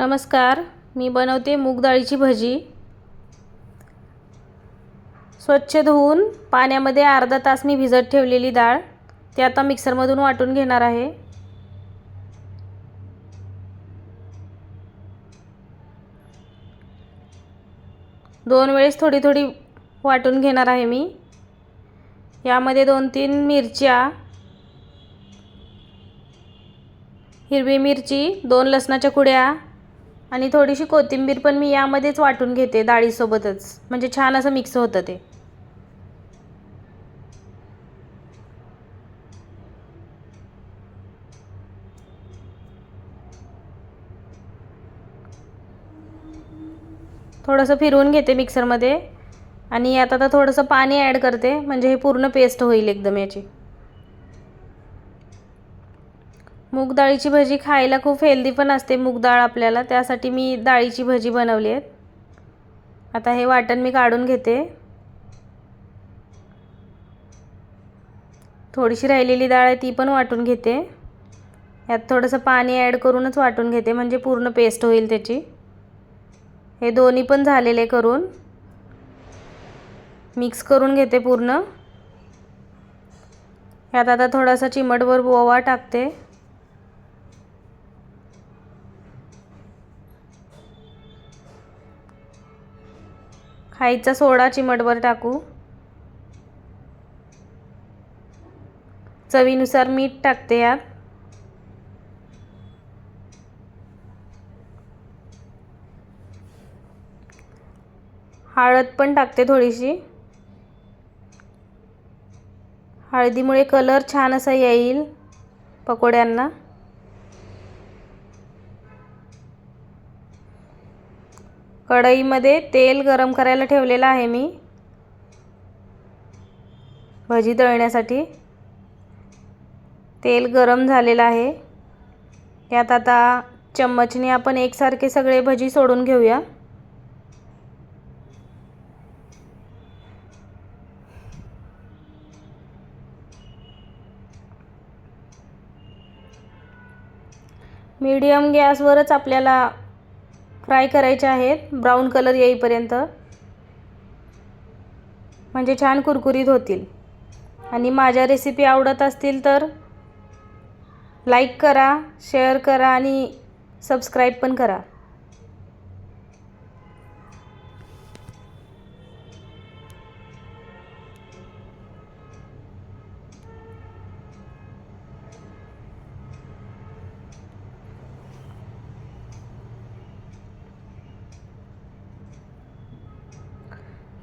नमस्कार मी बनवते मूग डाळीची भजी. स्वच्छ धुवून पाण्यामध्ये अर्धा तास मी भिजत ठेवलेली डाळ ते आता मिक्सरमधून वाटून घेणार आहे. दोन वेळेस थोडी थोडी वाटून घेणार आहे मी. यामध्ये दोन तीन मिरच्या हिरवी मिरची दोन लसणाच्या कुड्या आणि थोडीशी कोथिंबीर पण मी यामध्येच वाटून घेते डाळीसोबतच. म्हणजे छान असं मिक्स होतं ते. थोडंसं फिरवून घेते मिक्सरमध्ये आणि यात आता थोडंसं पाणी ॲड करते. म्हणजे हे पूर्ण पेस्ट होईल एकदम याची. मूग डाळीची भजी खायला खूप हेल्दी पण असते मूग डाळ आपल्याला. त्यासाठी मी डाळीची भजी बनवली आहे. आता हे वाटण मी काढून घेते. थोडीशी राहिलेली डाळ आहे ती पण वाटून घेते. यात थोडंसं पाणी ॲड करूनच वाटून घेते म्हणजे पूर्ण पेस्ट होईल त्याची. हे दोन्ही पण झालेले करून मिक्स करून घेते पूर्ण. यात आता थोडासा चिमटभर ओवा टाकते. खायचा सोडा चिमटभर टाकू. चवीनुसार मीठ टाकते यात. हळद पण टाकते थोडीशी. हळदीमुळे कलर छान असा येईल पकोड्यांना. कढईमध्ये तेल गरम करायला ठेवलेलं आहे मी. भजी तळण्यासाठी. तेल गरम झालेलं आहे. यात आता चम्मचने आपण एकसारखे सगळे भजी सोडून घेऊया. मीडियम गॅसवरच आपल्याला फ्राय करायचे आहेत. ब्राऊन कलर येईपर्यंत. म्हणजे छान कुरकुरीत होतील. आणि माझ्या रेसिपी आवडत असतील तर लाईक करा शेअर करा आणि सबस्क्राईब पण करा.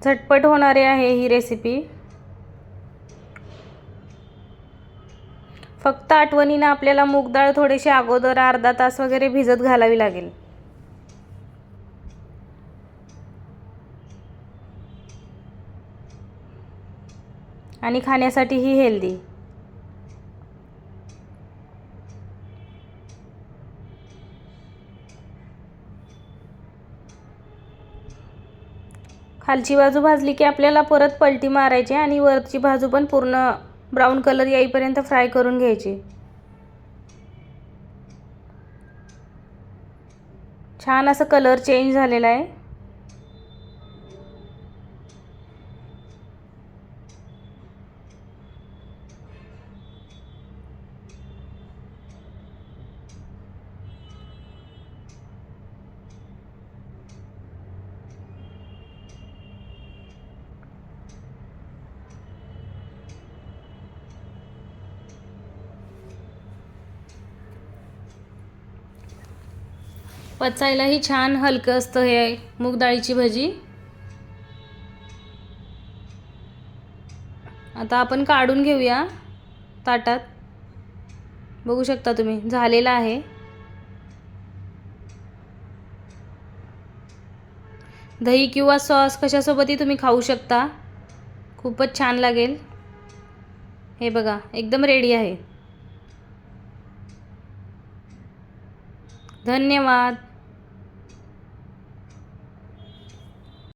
झटपट होणारी आहे ही रेसिपी फक्त आठवणीनं आपल्याला मूग डाळ थोडीशी अगोदर अर्धा तास वगैरे भिजत घालावी लागेल. आणि खाण्यासाठीही हेल्दी खालची बाजू भाजली की आपल्याला परत पलटी मारायची आणि वरची बाजू पण पूर्ण ब्राऊन कलर येईपर्यंत फ्राय करून घ्यायची. छान असं कलर चेंज झालेला आहे. पचायलाही छान हलकं असतं हे मूग डाळीची भजी. आता आपण काढून घेऊया ताटात. बघू शकता तुम्ही झालेला आहे. दही किंवा सॉस कशासोबतही तुम्ही खाऊ शकता. खूपच छान लागेल. हे बघा एकदम रेडी आहे. धन्यवाद.